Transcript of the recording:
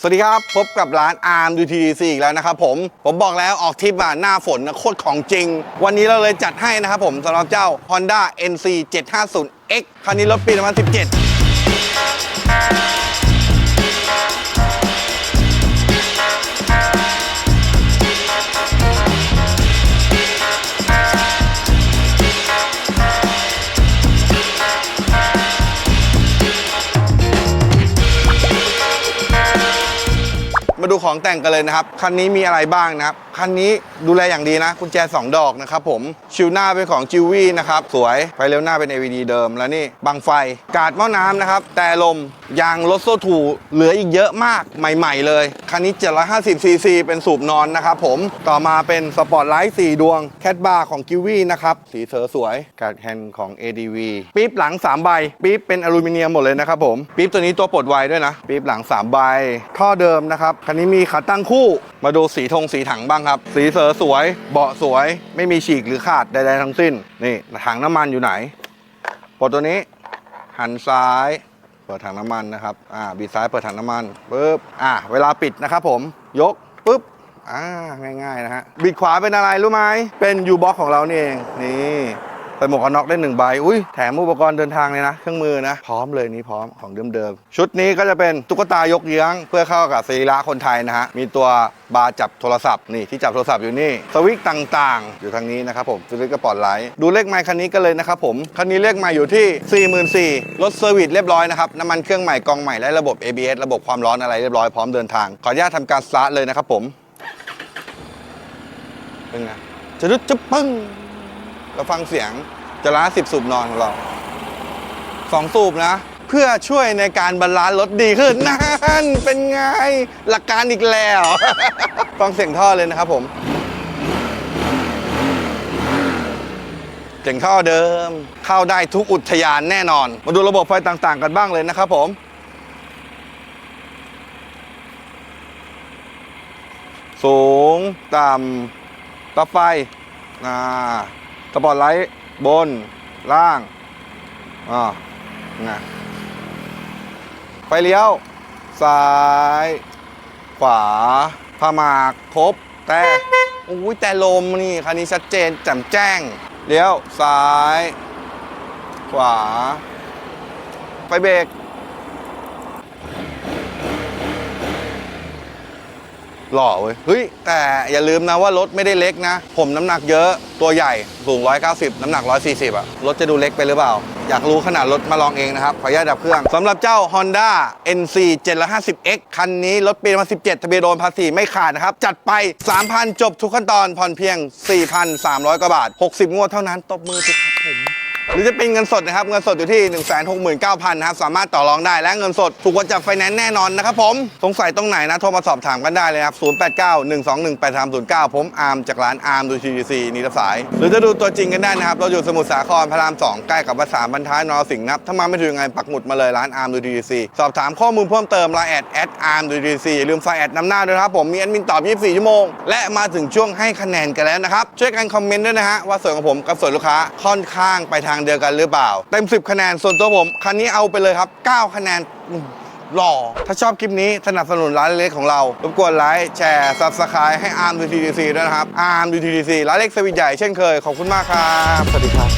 สวัสดีครับ พบกับร้านอาร์มดูทีดีซีอีกแล้วนะครับผม ผมบอกแล้วออกทริปมาหน้าฝนนะโคตรของจริง วันนี้เราเลยจัดให้นะครับผมสำหรับเจ้า Honda NC 750X คันนี้รถปี 2017 มาดูของแต่งกันเลยนะครับ คันนี้มีอะไรบ้างนะครับ คันนี้ดูแลอย่างดีนะกุญแจ 2 ดอกนะครับผมชิวหน้าเป็นของจิววี่นะครับสวยไฟเลี้ยวหน้าเป็น AVD เดิมแล้วนี่บังไฟ กาดหม้อน้ำนะครับแต่ลมยางรถโซ่ถูเหลืออีกเยอะมากใหม่ ๆ เลย คันนี้ 750 ซีซีเป็นสูบนอนนะครับผมต่อมาเป็นสปอร์ตไลท์4ดวงแคทบาร์ของกิวี่นะครับสีเสือสวยกาดแฮนด์ของ ADV ปี๊บหลัง 3 ใบปี๊บเป็นอลูมิเนียมหมดเลยนะครับผมปี๊บตัวนี้ตัวปลดไวด้วยนะปี๊บหลัง3ใบท่อเดิมนะครับคันนี้มีขาตั้งคู่มาดูสีธงสีถังบ้างครับ สีเสือสวย เบาะสวย ไม่มีฉีกหรือขาดใดๆทั้งสิ้น นี่ถังน้ำมันอยู่ไหนปลดตัวนี้ หันซ้าย เปิดถังน้ำมันนะครับ อ่า บีซ้ายเปิดถังน้ำมันปุ๊บ อ่า เวลาปิดนะครับผม ยกปุ๊บอ่าง่ายๆนะฮะ บิดขวาเป็นอะไรรู้ไหม เป็นยูบ็อกของเรานี่เอง นี่ ใส่หมวกกันน็อกได้หนึ่งใบอุ้ยแถมอุปกรณ์เดินทางเลยนะ เครื่องมือนะ พร้อมเลยนี่พร้อมของเดิมๆ ชุดนี้ก็จะเป็นตุ๊กตายกเยื้อง เพื่อเข้ากับสรีระคนไทยนะฮะ มีตัวบาร์จับโทรศัพท์นี่ที่จับโทรศัพท์อยู่นี่ สวิตต่างๆ อยู่ทางนี้นะครับผมสวิตกระป๋อนไลท์ดูเลขไมค์คันนี้กันเลยนะครับผม คันนี้เลขไมค์อยู่ที่ 44,000รถเซอร์วิสเรียบร้อยนะครับน้ำมันเครื่องใหม่กองใหม่และระบบ ABS ระบบความร้อนอะไรเรียบร้อยพร้อมเดินทางขออนุญาตทำการสตาร์ทเลยนะครับผมเป็นไงจะดึ๊ดจะปึ้ง เราฟังเสียงจะล้าสิบสูบนอนของเราสองสูบนะ เพื่อช่วยในการบรรลานซ์รถดีขึ้นนั่นเป็นไงหลักการอีกแล้ว ฟังเสียงท่อเลยนะครับผมเสียงท่อเดิม เข้าได้ทุกอุทยานแน่นอน มาดูระบบไฟต่างๆ กันบ้างเลยนะครับผมสูง ต่ำปลั๊บไฟอ่า สปอตไลท์บนล่างอ่านะไฟเลี้ยว ซ้าย ขวาผ้าหมากครบ แต่อุ้ยแต่ลมนี่คันนี้ชัดเจนแจ่มแจ้ง เลี้ยว ซ้าย ขวา ไฟเบรก หล่อเว้ยเฮ้ยแต่อย่าลืมนะว่ารถไม่ได้เล็กนะ ผมน้ำหนักเยอะตัวใหญ่สูง 190 น้ำหนัก 140อะรถจะดูเล็กไปหรือเปล่า อยากรู้ขนาดรถมาลองเองนะครับ ขออนุญาตดับเครื่องสำหรับเจ้า Honda NC 750X คันนี้รถปี2017 ทะเบียนโดนภาษีไม่ขาดนะครับ จัดไป 3,000 จบทุกขั้นตอนผ่อนเพียง 4,300 กว่าบาท 60 งวดเท่านั้นตบมือสิครับผม หรือจะเป็นเงินสดนะครับ เงินสดอยู่ที่ 169,000นะครับสามารถต่อรองได้และเงินสดถูกกว่าจับไฟแนนซ์แน่นอนนะครับผมสงสัยตรงไหนนะโทรมาสอบถามกันได้เลยครับ0891218309 ผมอาร์มจากร้านอาร์มดูทีดีซีนี่รับสาย หรือจะดูตัวจริงกันได้นะครับเราอยู่สมุทรสาครพระราม 2 ใกล้กับวัดสามบรรทัดนรสิงห์นะครับถ้ามาไม่ถึงยังไงปักหมุดมาเลยร้านอาร์มดูทีดีซีสอบถามข้อมูลเพิ่มเติมไลน์แอดแอดอาร์มดูทีดีซีอย่าลืมใส่แอดนำหน้าด้วยครับผมมีแอดมินตอบ 24 ชั่วโมง และมาถึงช่วงให้คะแนนกันแล้วนะครับช่วยกันคอมเมนต์ด้วยนะฮะว่าส่วนของผมกับส่วนลูกค้าค่อนข้างไปทางเดียวกันหรือเปล่า เต็ม 10 คะแนน ส่วนตัวผม คันนี้เอาไปเลยครับ 9 คะแนนหล่อ ถ้าชอบคลิปนี้สนับสนุนร้านเล็กของเรา รบกวนไลค์ แชร์ซับสไครต์ให้อาร์มดูทีดีซีด้วยนะครับ อาร์มดูทีดีซีร้านเล็กสวิตใหญ่เช่นเคย ขอบคุณมากครับ สวัสดีครับ